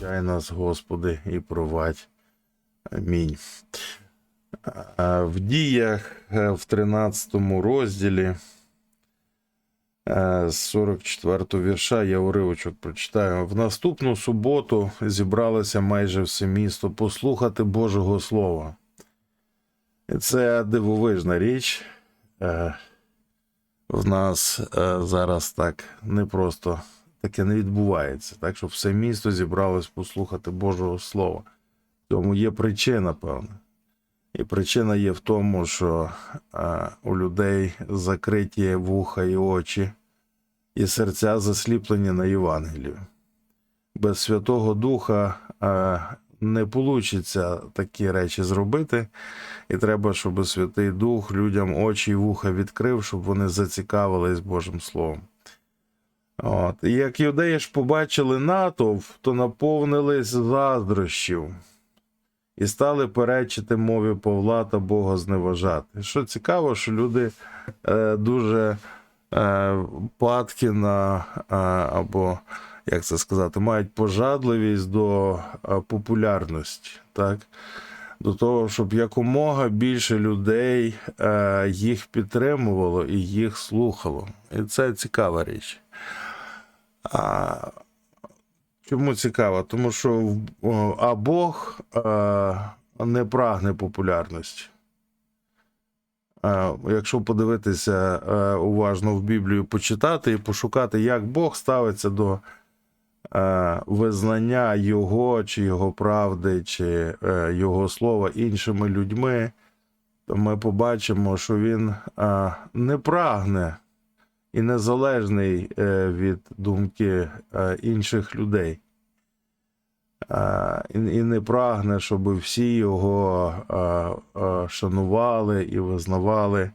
Навчай нас, Господи, і провадь. Амінь. В діях е, в 13 розділі е, з 44 вірша я уривочок прочитаю. В наступну суботу зібралося майже все місто послухати Божого Слова. Це дивовижна річ. Е, В нас зараз так не просто таке не відбувається. Так, щоб все місто зібралось послухати Божого Слова. Тому є причина, певна. І причина є в тому, що а, у людей закриті вуха і очі, і серця засліплені на Євангелію. Без Святого Духа а, не вийде такі речі зробити, і треба, щоб Святий Дух людям очі і вуха відкрив, щоб вони зацікавились Божим Словом. От. І як юдеї ж побачили натовп, то наповнились заздрощів і стали перечити мові Павла та Бога зневажати. Що цікаво, що люди е, дуже е, падки на е, або, як це сказати, мають пожадливість до е, популярності, так? До того, щоб якомога більше людей е, їх підтримувало і їх слухало. І це цікава річ. А, чому цікаво? Тому що а Бог е, не прагне популярності. Е, якщо подивитися е, уважно в Біблію, почитати і пошукати, як Бог ставиться до е, визнання Його, чи Його правди, чи е, Його слова іншими людьми, то ми побачимо, що Він е, не прагне і незалежний е, від думки е, інших людей. Е, І не прагне, щоб всі його шанували і визнавали.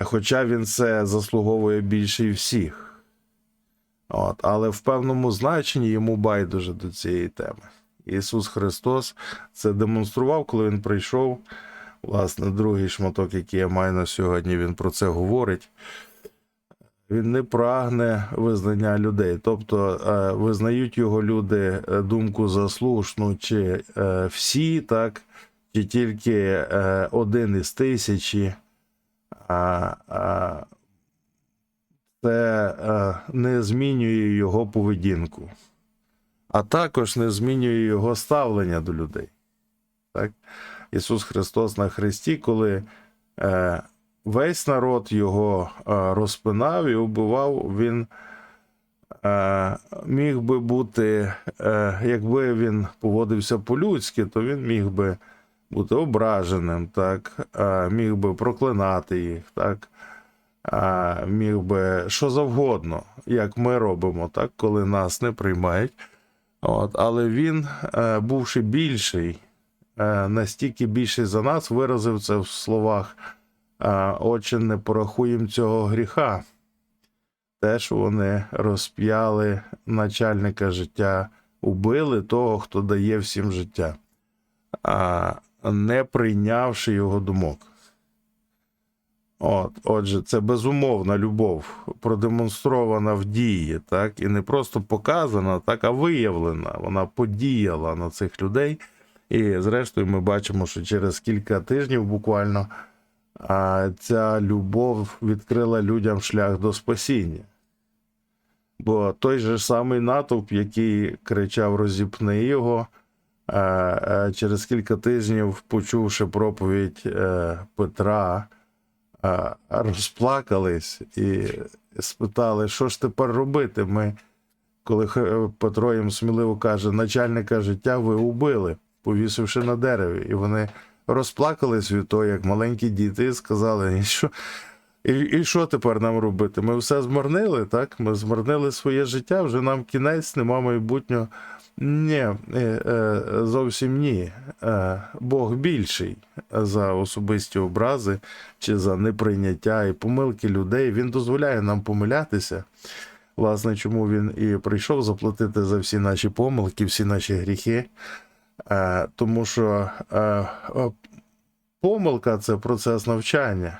Хоча він це заслуговує більше всіх. От, але в певному значенні йому байдуже до цієї теми. Ісус Христос це демонстрував, коли Він прийшов. Власне, другий шматок, який я маю на сьогодні, він про це говорить. Він не прагне визнання людей. Тобто е, визнають його люди е, думку заслушну, чи е, всі, так, чи тільки один із тисячі. Це не змінює його поведінку, а також не змінює його ставлення до людей. Так? Ісус Христос на Христі, коли е, весь народ його е, розпинав і убивав, він е, міг би бути, е, якби він поводився по-людськи, то він міг би бути ображеним, так, е, міг би проклинати їх, так, е, міг би що завгодно, як ми робимо, так, коли нас не приймають. От, але він, е, бувши більший, настільки більший за нас, виразив це в словах: е, Отче, не порахуємо цього гріха. Те, що вони розп'яли начальника життя, убили того, хто дає всім життя, не прийнявши його думок. От, отже, це безумовна любов, продемонстрована в дії, так, і не просто показана, так, а виявлена. Вона подіяла на цих людей. І зрештою, ми бачимо, що через кілька тижнів буквально ця любов відкрила людям шлях до спасіння. Бо той же самий натовп, який кричав розіпни його, а, а, через кілька тижнів, почувши проповідь е, Петра, розплакались і спитали, що ж тепер робити. Ми, коли Петро їм сміливо каже, начальника життя ви убили, повісивши на дереві. І вони розплакались від того, як маленькі діти, і сказали, що, і, і що тепер нам робити? Ми все змарнили, так? Ми змарнили своє життя, вже нам кінець, нема майбутнього. Ні, е, е, зовсім ні. Е, Бог більший за особисті образи чи за неприйняття і помилки людей. Він дозволяє нам помилятися. Власне, чому він і прийшов заплатити за всі наші помилки, всі наші гріхи. Е, Тому що е, помилка це процес навчання.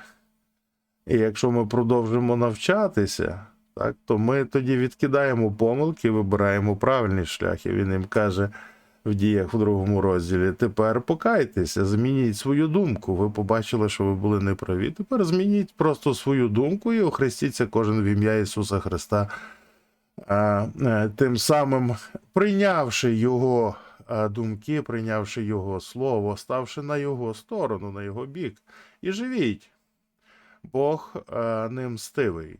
І якщо ми продовжимо навчатися, Так, то ми тоді відкидаємо помилки, вибираємо правильний шлях. І він їм каже в діях в другому розділі: тепер покайтеся, змініть свою думку. Ви побачили, що ви були неправі. Тепер змініть просто свою думку і охрестіться кожен в ім'я Ісуса Христа. Е, Тим самим прийнявши його думки, прийнявши його слово, ставши на його сторону, на його бік, і живіть. Бог а, не мстивий.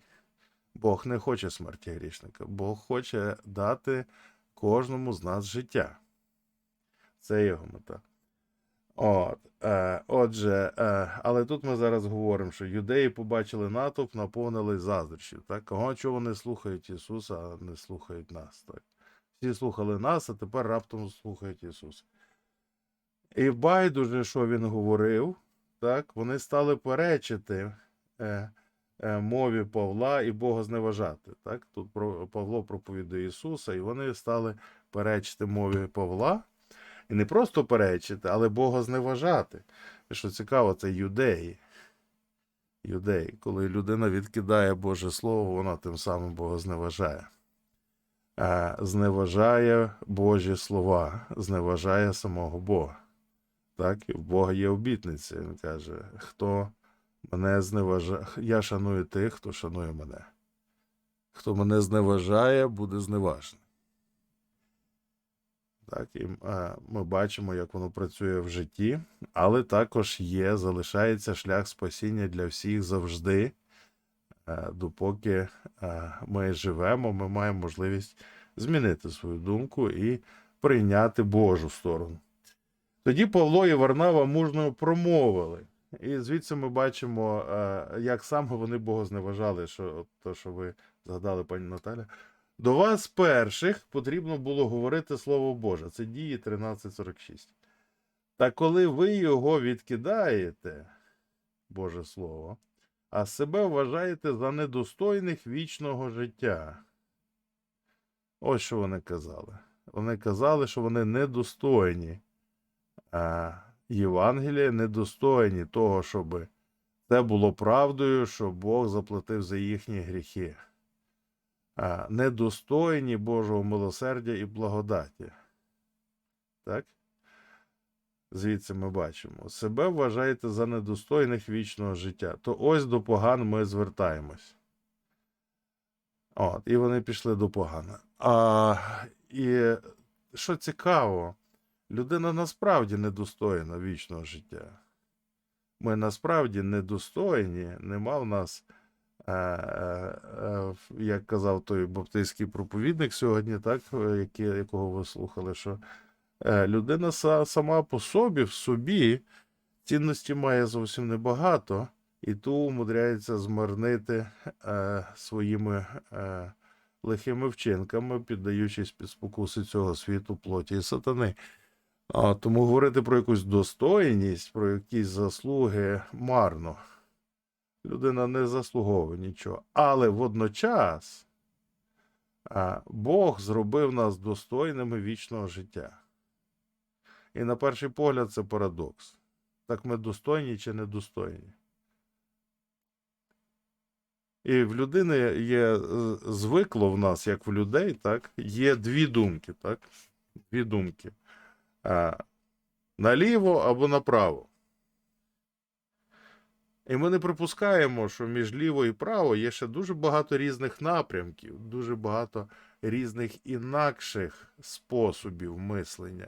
Бог не хоче смерті грішника. Бог хоче дати кожному з нас життя. Це його мета. От, е, отже, е, але тут ми зараз говоримо, що юдеї побачили натовп, наповнили заздрощів. Так? Ого, чого вони слухають Ісуса, а не слухають нас. Так? Всі слухали нас, а тепер раптом слухають Ісуса. І байдуже, що він говорив, так, вони стали перечити е, е, мові Павла і Бога зневажати. Так? Тут про, Павло проповідує Ісуса, і вони стали перечити мові Павла. І не просто перечити, але Бога зневажати. І що цікаво, це юдеї. Юдеї. Коли людина відкидає Боже Слово, вона тим самим Бога зневажає. А, зневажає Божі слова, зневажає самого Бога. Так, і в Бога є обітниця. Він каже: хто мене зневажає, я шаную тих, хто шанує мене. Хто мене зневажає, буде зневажений. Так, і е, ми бачимо, як воно працює в житті, але також є, залишається шлях спасіння для всіх завжди. Е, допоки е, ми живемо, ми маємо можливість змінити свою думку і прийняти Божу сторону. Тоді Павло і Варнава мужно промовили. І звідси ми бачимо, е, як саме вони Бога зневажали, що то, що ви згадали, пані Наталя. До вас перших потрібно було говорити Слово Боже. Це дії 13.46. Та коли ви його відкидаєте, Боже Слово, а себе вважаєте за недостойних вічного життя. Ось що вони казали. Вони казали, що вони недостойні а, Євангелія, недостойні того, щоб це було правдою, що Бог заплатив за їхні гріхи а, недостойні Божого милосердя і благодаті. Так? Звідси ми бачимо. Себе вважаєте за недостойних вічного життя. То ось до поган ми звертаємось. От, і вони пішли до погана. А, і що цікаво, людина насправді недостойна вічного життя. Ми насправді недостойні, нема в нас е, е, е, як казав той баптистський проповідник сьогодні, так, якого ви слухали, що людина сама по собі, в собі цінності має зовсім небагато, і ту умудряється змарнити е, своїми е, лихими вчинками, піддаючись під спокуси цього світу, плоті і сатани. А, тому говорити про якусь достойність, про якісь заслуги марно людина не заслуговує нічого. Але водночас а, Бог зробив нас достойними вічного життя. І на перший погляд це парадокс. Так ми достойні чи недостойні? І в людини є е, звикло в нас, як в людей, так, є дві думки, так? Дві думки. А, наліво або направо. І ми не припускаємо, що між ліво і право є ще дуже багато різних напрямків, дуже багато різних інакших способів мислення.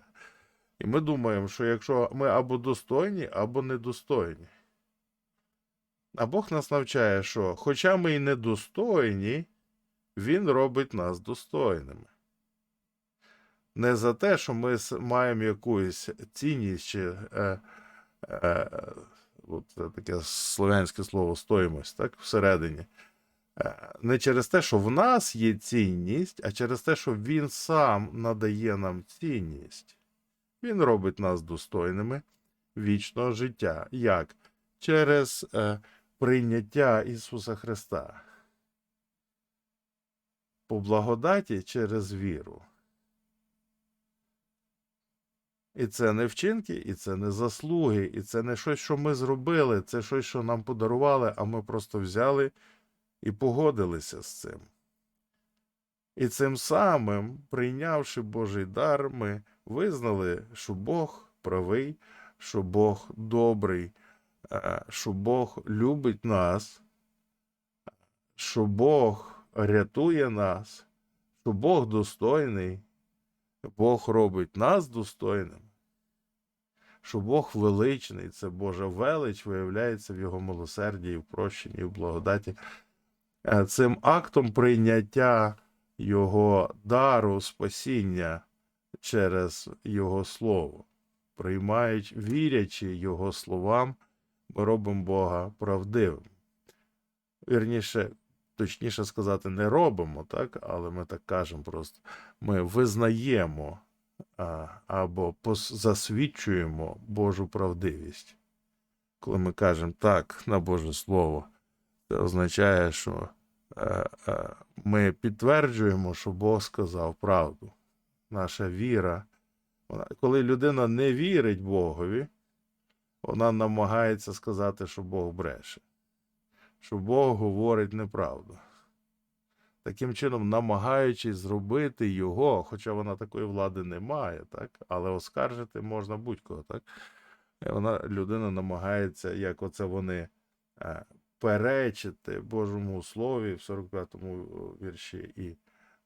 І ми думаємо, що якщо ми або достойні, або недостойні. А Бог нас навчає, що хоча ми і недостойні, Він робить нас достойними. Не за те, що ми маємо якусь цінність чи е, е, от таке слов'янське слово стоїмость, так, всередині. Е, Не через те, що в нас є цінність, а через те, що він сам надає нам цінність. Він робить нас достойними вічного життя. Як? Через е, прийняття Ісуса Христа. По благодаті через віру. І це не вчинки, і це не заслуги, і це не щось, що ми зробили, це щось, що нам подарували, а ми просто взяли і погодилися з цим. І цим самим, прийнявши Божий дар, ми визнали, що Бог правий, що Бог добрий, е, що Бог любить нас, що Бог рятує нас, що Бог достойний, Бог робить нас достойним, що Бог величний, це Божа велич виявляється в Його милосерді і в прощенні, і в благодаті. Е, Цим актом прийняття Його дару спасіння через Його Слово, приймаючи, вірячи Його словам, ми робимо Бога правдивим. Вірніше, точніше сказати, не робимо, так, але ми так кажемо просто. Ми визнаємо а, або засвідчуємо Божу правдивість. Коли ми кажемо так на Боже Слово, це означає, що е, е, ми підтверджуємо, що Бог сказав правду. Наша віра. Вона, коли людина не вірить Богові, вона намагається сказати, що Бог бреше, що Бог говорить неправду. Таким чином, намагаючись зробити його, хоча вона такої влади не має, так? але оскаржити можна будь-кого, так? І вона, людина намагається, як оце вони е, перечити Божому слові в 45-му вірші, і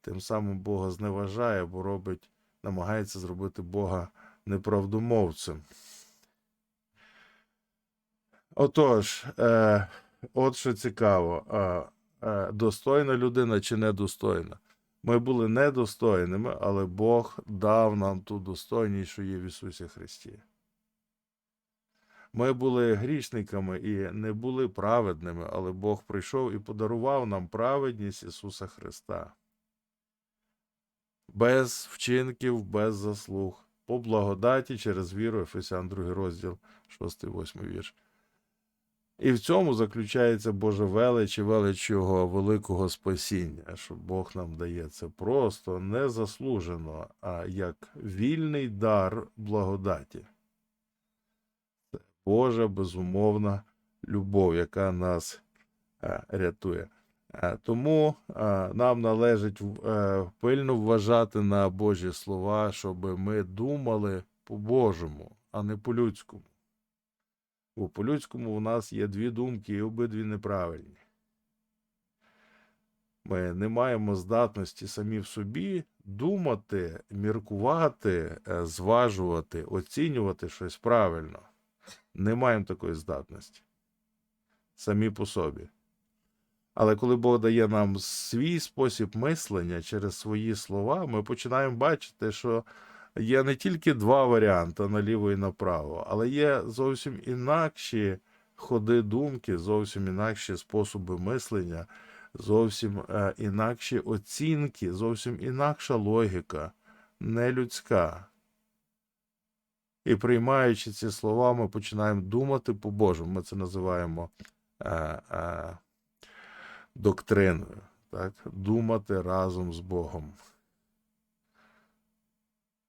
тим самим Бога зневажає, бо робить, намагається зробити Бога неправдомовцем. Отож, е, от що цікаво, е, е, достойна людина чи недостойна. Ми були недостойними, але Бог дав нам ту достойність, що є в Ісусі Христі. Ми були грішниками і не були праведними, але Бог прийшов і подарував нам праведність Ісуса Христа. Без вчинків, без заслуг, по благодаті через віру, Ефесян 2 розділ, 6-8 вірш. І в цьому заключається Божа велич і велич Його великого спасіння, що Бог нам дає це просто незаслужено, а як вільний дар благодаті. Це Божа безумовна любов, яка нас е, рятує. Е, Тому е, нам належить е, пильно вважати на Божі слова, щоб ми думали по-божому, а не по-людському. Бо по-людському у нас є дві думки, і обидві неправильні. Ми не маємо здатності самі в собі думати, міркувати, зважувати, оцінювати щось правильно. Не маємо такої здатності. Самі по собі. Але коли Бог дає нам свій спосіб мислення через свої слова, ми починаємо бачити, що є не тільки два варіанти наліво і направо, але є зовсім інакші ходи думки, зовсім інакші способи мислення, зовсім е, інакші оцінки, зовсім інакша логіка, не людська. І приймаючи ці слова, ми починаємо думати по-божому. Ми це називаємо е, е, доктриною. Так? Думати разом з Богом.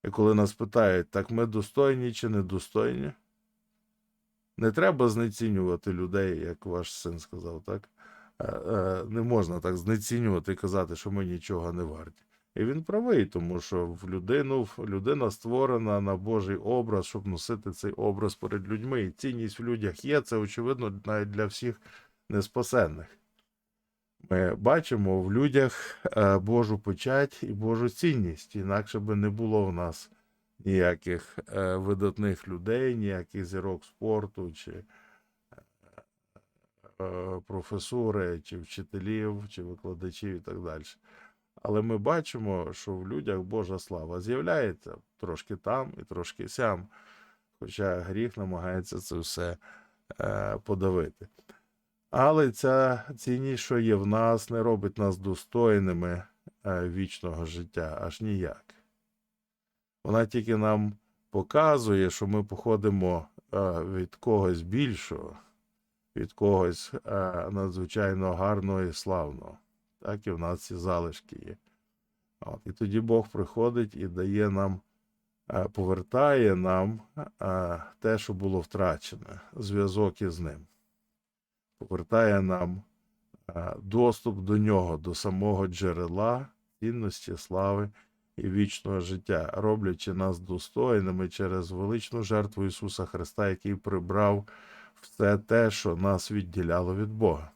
І коли нас питають, так ми достойні чи недостойні, не треба знецінювати людей, як ваш син сказав, так? Е, е, Не можна так знецінювати і казати, що ми нічого не варті. І він правий, тому що в людину, людина створена на Божий образ, щоб носити цей образ перед людьми. І цінність в людях є, це очевидно навіть для всіх неспасенних. Ми бачимо в людях е, Божу печать і Божу цінність, інакше би не було в нас ніяких е, видатних людей, ніяких зірок спорту, чи е, професури, чи вчителів, чи викладачів і так далі. Але ми бачимо, що в людях Божа слава з'являється трошки там і трошки сям, хоча гріх намагається це все подавити. Але ця цінність, що є в нас, не робить нас достойними е, вічного життя аж ніяк. Вона тільки нам показує, що ми походимо е, від когось більшого, від когось е, надзвичайно гарного і славного. Так і в нас ці залишки є. От, і тоді Бог приходить і дає нам, повертає нам те, що було втрачене, зв'язок із ним повертає нам е, доступ до нього, до самого джерела цінності, слави і вічного життя, роблячи нас достойними через величну жертву Ісуса Христа, який прибрав все те, що нас відділяло від Бога.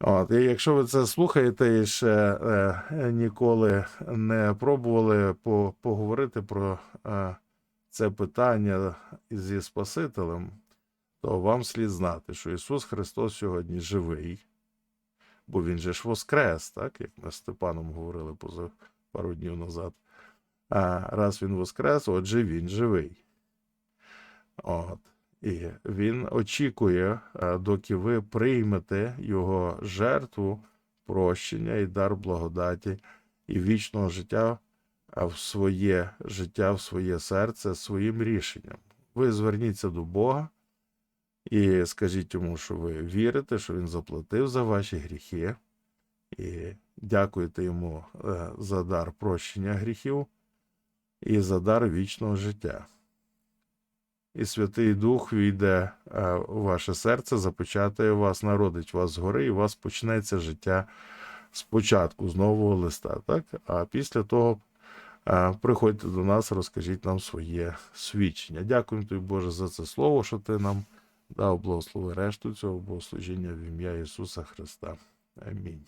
От, і якщо ви це слухаєте і ще е, ніколи не пробували по, поговорити про е, це питання зі Спасителем, то вам слід знати, що Ісус Христос сьогодні живий, бо Він же ж воскрес, так, як ми з Степаном говорили поза пару днів назад. А раз він воскрес, отже, він живий. От. І він очікує, е, доки ви приймете його жертву, прощення і дар благодаті і вічного життя а, в своє життя, в своє серце своїм рішенням. Ви зверніться до Бога і скажіть йому, що ви вірите, що він заплатив за ваші гріхи, і дякуєте йому е, за дар прощення гріхів і за дар вічного життя і Святий Дух війде е, у ваше серце, запечатає вас, народить вас згори, і у вас почнеться життя спочатку, з нового листа. Так? А після того е, приходьте до нас, розкажіть нам своє свідчення. Дякуємо тобі, Боже, за це слово, що ти нам дав благослови решту цього богослужіння в ім'я Ісуса Христа. Амінь.